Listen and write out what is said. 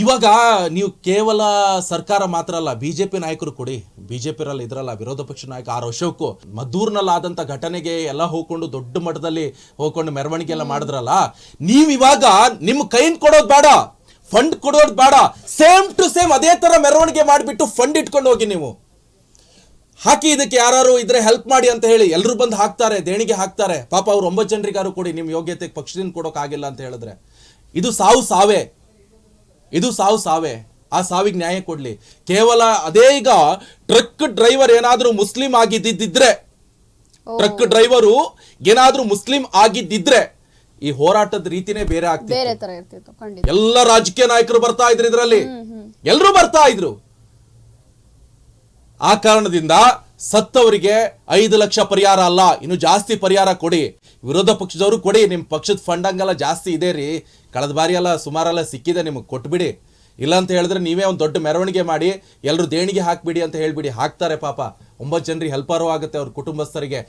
ಇವಾಗ ನೀವು ಕೇವಲ ಸರ್ಕಾರ ಮಾತ್ರ ಅಲ್ಲ, ಬಿಜೆಪಿ ನಾಯಕರು ಕೊಡಿ, ಬಿಜೆಪಿ ರಲ್ಲಿ ಇದ್ರಲ್ಲ ವಿರೋಧ ಪಕ್ಷ ನಾಯಕ ಆರ್ ಅಶೋಕ್ ಮದ್ದೂರ್ನಲ್ಲಾದಂಥ ಘಟನೆಗೆ ಎಲ್ಲ ಹೋಗ್ಕೊಂಡು ದೊಡ್ಡ ಮಟ್ಟದಲ್ಲಿ ಹೋಗ್ಕೊಂಡು ಮೆರವಣಿಗೆ ಎಲ್ಲ ಮಾಡಿದ್ರಲ್ಲ, ನೀವ್ ಇವಾಗ ನಿಮ್ ಕೈಯಿಂದ ಕೊಡೋದ್ ಬೇಡ ಫಂಡ್ ಕೊಡೋದು ಬೇಡ ಸೇಮ್ ಟು ಸೇಮ್ ಅದೇ ತರ ಮೆರವಣಿಗೆ ಮಾಡಿಬಿಟ್ಟು ಫಂಡ್ ಇಟ್ಕೊಂಡು ಹೋಗಿ ನೀವು. ಹಾಕಿ ಇದಕ್ಕೆ ಯಾರು ಇದ್ರೆ ಹೆಲ್ಪ್ ಮಾಡಿ ಅಂತ ಹೇಳಿ ಎಲ್ಲರೂ ಬಂದು ಹಾಕ್ತಾರೆ, ದೇಣಿಗೆ ಹಾಕ್ತಾರೆ. ಪಾಪ ಅವ್ರು ಒಂಬತ್ತು ಜನರಿಗಾರು ಕೊಡಿ ನಿಮ್ಮ ಯೋಗ್ಯತೆ ಪಕ್ಷದಿಂದ ಕೊಡೋಕ್ಕಾಗಿಲ್ಲ ಅಂತ ಹೇಳಿದ್ರೆ. ಇದು ಸಾವು ಸಾವೇ. ಇದು ಸಾವು ಸಾವೇ. ಆ ಸಾವಿಗೆ ನ್ಯಾಯ ಕೊಡ್ಲಿ. ಕೇವಲ ಅದೇ ಈಗ ಟ್ರಕ್ ಡ್ರೈವರ್ ಏನಾದರೂ ಮುಸ್ಲಿಂ ಆಗಿದ್ದಿದ್ರೆ ಟ್ರಕ್ ಡ್ರೈವರು ಏನಾದರೂ ಮುಸ್ಲಿಂ ಆಗಿದ್ದಿದ್ರೆ ಈ ಹೋರಾಟದ ರೀತಿನೇ ಬೇರೆ ಆಗ್ತಿತ್ತು. ಎಲ್ಲ ರಾಜಕೀಯ ನಾಯಕರು ಬರ್ತಾ ಇದ್ರು ಇದರಲ್ಲಿ. ಎಲ್ಲರೂ ಬರ್ತಾ ಇದ್ರು. ಆ ಕಾರಣದಿಂದ ಸತ್ತವರಿಗೆ ಐದು ಲಕ್ಷ ಪರಿಹಾರ ಅಲ್ಲ, ಇನ್ನು ಜಾಸ್ತಿ ಪರಿಹಾರ ಕೊಡಿ. ವಿರೋಧ ಪಕ್ಷದವರು ಕೊಡಿ ನಿಮ್ಮ ಪಕ್ಷದ ಫಂಡಂಗೆಲ್ಲ ಜಾಸ್ತಿ ಇದೆ ರೀ. ಕಳೆದ ಬಾರಿ ಎಲ್ಲ ಸುಮಾರೆಲ್ಲ ಸಿಕ್ಕಿದೆ, ನಿಮಗೆ ಕೊಟ್ಬಿಡಿ. ಇಲ್ಲ ಅಂತ ಹೇಳಿದ್ರೆ ನೀವೇ ಒಂದು ದೊಡ್ಡ ಮೆರವಣಿಗೆ ಮಾಡಿ ಎಲ್ಲರೂ ದೇಣಿಗೆ ಹಾಕ್ಬಿಡಿ ಅಂತ ಹೇಳಿಬಿಡಿ. ಹಾಕ್ತಾರೆ ಪಾಪ. ಒಂಬತ್ತು ಜನರಿಗೆ ಹೆಲ್ಪಾರು ಆಗುತ್ತೆ ಅವ್ರ ಕುಟುಂಬಸ್ಥರಿಗೆ.